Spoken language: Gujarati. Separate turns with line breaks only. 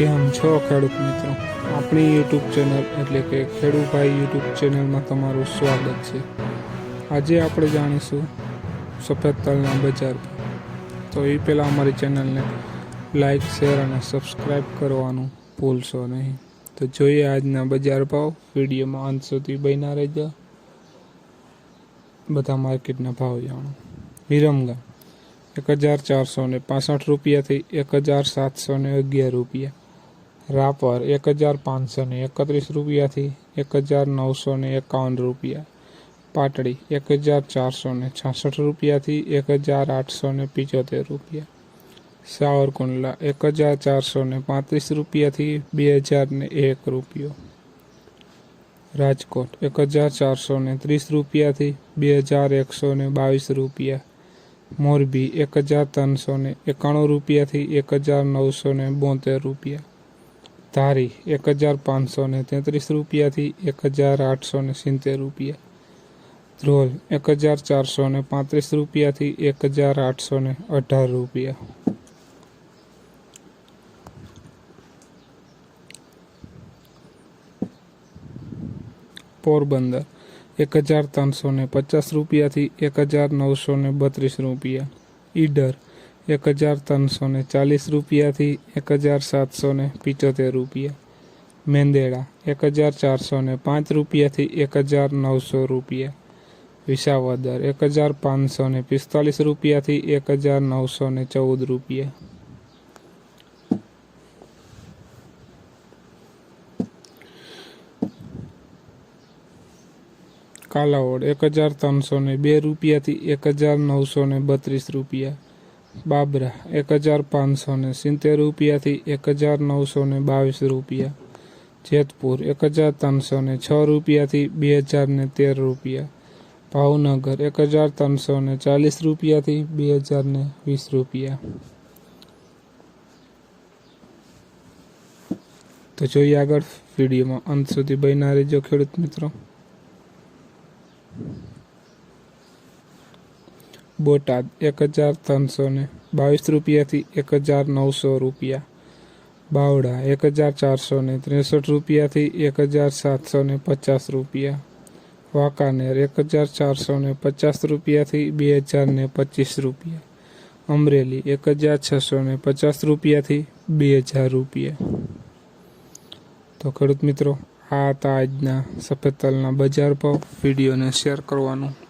કેમ છો ખેડૂત મિત્રો? આપણી યુટ્યુબ ચેનલ એટલે કે ખેડૂભાઈ યુટ્યુબ ચેનલમાં તમારું સ્વાગત છે. આજે આપણે જાણીશું સફેદ તલના બજાર. તો એ પહેલાં અમારી ચેનલને લાઈક શેર અને સબસ્ક્રાઈબ કરવાનું ભૂલશો નહીં. તો જોઈએ આજના બજાર ભાવ. વિડીયોમાં અંત સુધી બન્યા રહેજો. બધા માર્કેટના ભાવ જાણો. વિરમગામ, એક હજાર ચારસો ને પાસઠ રૂપિયાથી એક હજાર સાતસો ને અગિયાર રૂપિયા. રાપર એક હજાર પાંચસો ને એકત્રીસ રૂપિયાથી એક હજાર નવસો ને એકાવન રૂપિયા. પાટડી એક હજાર ચારસો ને છાસઠ રૂપિયાથી એક હજાર આઠસો ને પિચોતેર રૂપિયા. સાવરકુંડલા એક હજાર ચારસો ને પાંત્રીસ રૂપિયાથી બે હજાર ને એક રૂપિયો. રાજકોટ એક હજાર ચારસો ને ત્રીસ રૂપિયાથી બે હજાર એકસો ને બાવીસ રૂપિયા. મોરબી એક હજાર ત્રણસો ને એકાણું રૂપિયાથી એક હજાર નવસો ને બોતેર રૂપિયા. ધારી એક હજાર પાંચસો ને તેત્રીસ રૂપિયાથી એક હજાર આઠસો ને સિત્તેર રૂપિયા ધ્રોલ એક હજાર ચારસો ને પાંત્રીસ રૂપિયાથી એક હજાર આઠસો ને અઢાર રૂપિયા પોરબંદર એક હજાર ત્રણસો ને પચાસ રૂપિયાથી એક હજાર નવસો ને બત્રીસ રૂપિયા ઈડર એક હજાર ત્રણસો ને ચાલીસ રૂપિયાથી એક હજાર સાતસો ને પિચોતેર રૂપિયા મેંદેડા એક હજાર ચારસો ને પાંચ રૂપિયાથી એક હજાર નવસો રૂપિયા વિસાવદર એક હજાર પાંચસો ને પિસ્તાલીસ રૂપિયાથી એક હજાર નવસો ને ચૌદ રૂપિયા કાલાવડ એક હજાર ત્રણસો ને બે રૂપિયાથી એક હજાર નવસો ને બત્રીસ રૂપિયા બાબરા, એક હજાર પાંચસો ને સિત્તેર રૂપિયાથી એક હજાર નવસો ને બાવીસ રૂપિયા. જેતપુર, એક હજાર ત્રણસો ને છ રૂપિયાથી બે હજાર ને તેર રૂપિયા. ભાવનગર, એક હજાર ત્રણસો ને ચાલીસ રૂપિયાથી બે હજાર ને વીસ રૂપિયા. તો જોઈએ આગળ વિડીયોમાં. અંત સુધી બન્યા રહેજો ખેડૂત મિત્રો. બોટાદ એક હજાર ત્રણસો ને બાવીસ રૂપિયાથી એક હજાર નવસો રૂપિયા. બાવડા એક હજાર ચારસો ને ત્રેસઠ રૂપિયાથી એક હજાર સાતસો ને પચાસ રૂપિયા. વાંકાનેર એક હજાર ચારસો ને પચાસ રૂપિયાથી બે હજાર ને પચીસ રૂપિયા. અમરેલી એક હજાર છસો ને પચાસ રૂપિયાથી બે હજાર રૂપિયા. તો ખેડૂત મિત્રો, આ હતા આજના સફેદ તલના બજાર ભાવ. વિડીયોને શેર કરવાનું